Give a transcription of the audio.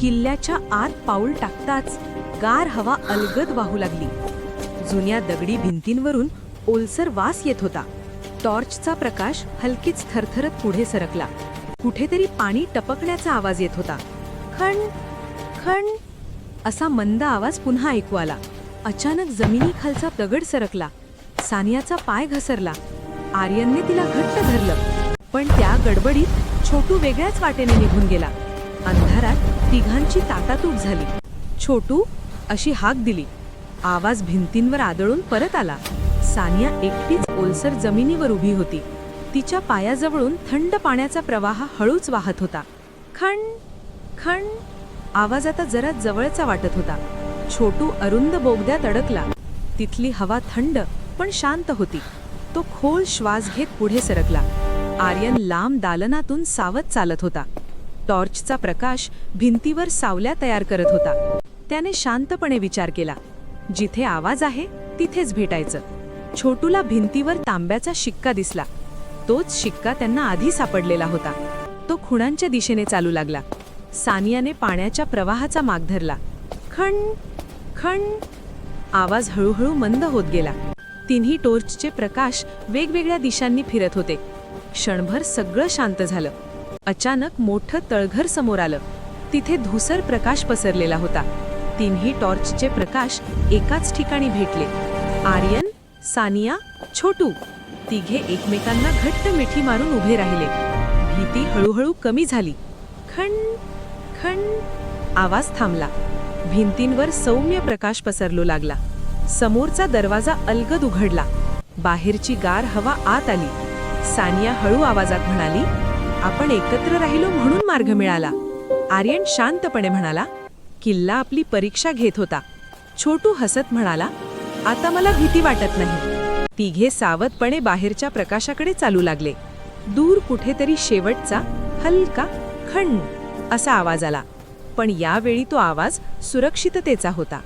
किल्ल्याच्या आत पाऊल टाकताच गार हवा अलगद वाहू लागली. जुन्या दगडी भिंतींवरून ओलसर वास येत होता. टॉर्चचा प्रकाश हलकीच थरथरत पुढे सरकला. कुठेतरी पाणी टपकण्याचा आवाज येत होता. खण खण असा मंद आवाज पुन्हा ऐकू आला. अचानक जमिनीखालचा दगड सरकला. सानियाचा पाय घसरला. आर्यनने तिला घट्ट धरलं. पण त्या गडबडीत छोटू वेगळ्याच वाटेने निघून गेला. अंधारात तिघांची ताटातूट झाली. छोटू अशी हाक दिली. आवाज भिंतींवर आदळून परत आला. सानिया एकटीच ओलसर जमिनीवर उभी होती. तिच्या पायाजवळून थंड पाण्याचा प्रवाह हळूच वाहत होता. खण खण. आवाज आता जरा जवळचा वाटत होता. छोटू अरुंद बोगद्यात अडकला. तिथली हवा थंड पण शांत होती. तो खोल श्वास घेत पुढे सरकला. आर्यन लांब दालनातून सावध चालत होता. टॉर्चचा प्रकाश भिंतीवर सावल्या तयार करत होता. त्याने शांतपणे विचार केला जिथे आवाज आहे तिथेच भेटायचं. छोटूला भिंतीवर तांब्याचा शिक्का दिसला. तोच शिक्का त्यांना आधी सापडलेला होता. तो खुणांच्या दिशेने चालू लागला. सानियाने पाण्याच्या प्रवाहाचा माग धरला. खण खण. आवाज हळूहळू मंद होत गेला. तिन्ही टोर्चचे प्रकाश वेगवेगळ्या दिशांनी फिरत होते. क्षणभर सगळं शांत झालं. अचानक मोठं तळघर समोर आलं. तिथे धुसर प्रकाश पसरलेला होता. तिन्ही टॉर्चचे प्रकाश एकाच ठिकाणी भेटले. आर्यन सानिया छोटू तिघे एकमेकांना घट्ट मिठी मारून उभे राहिले. भीती हळूहळू कमी झाली. खण खण आवाज थांबला. भिंतींवर सौम्य प्रकाश पसरलो लागला. समोरचा दरवाजा अलगद उघडला. बाहेरची गार हवा आत आली. सानिया हळू आवाजात म्हणाली आपण एकत्र राहिलो म्हणून मार्ग मिळाला. आर्यन शांतपणे म्हणाला किल्ला आपली परीक्षा घेत होता. छोटू हसत म्हणाला आता मला भीती वाटत नाही. तिघे सावधपणे बाहेरच्या प्रकाशाकडे चालू लागले. दूर कुठेतरी शेवटचा हलका खण असा आवाज आला. पण यावेळी तो आवाज सुरक्षिततेचा होता.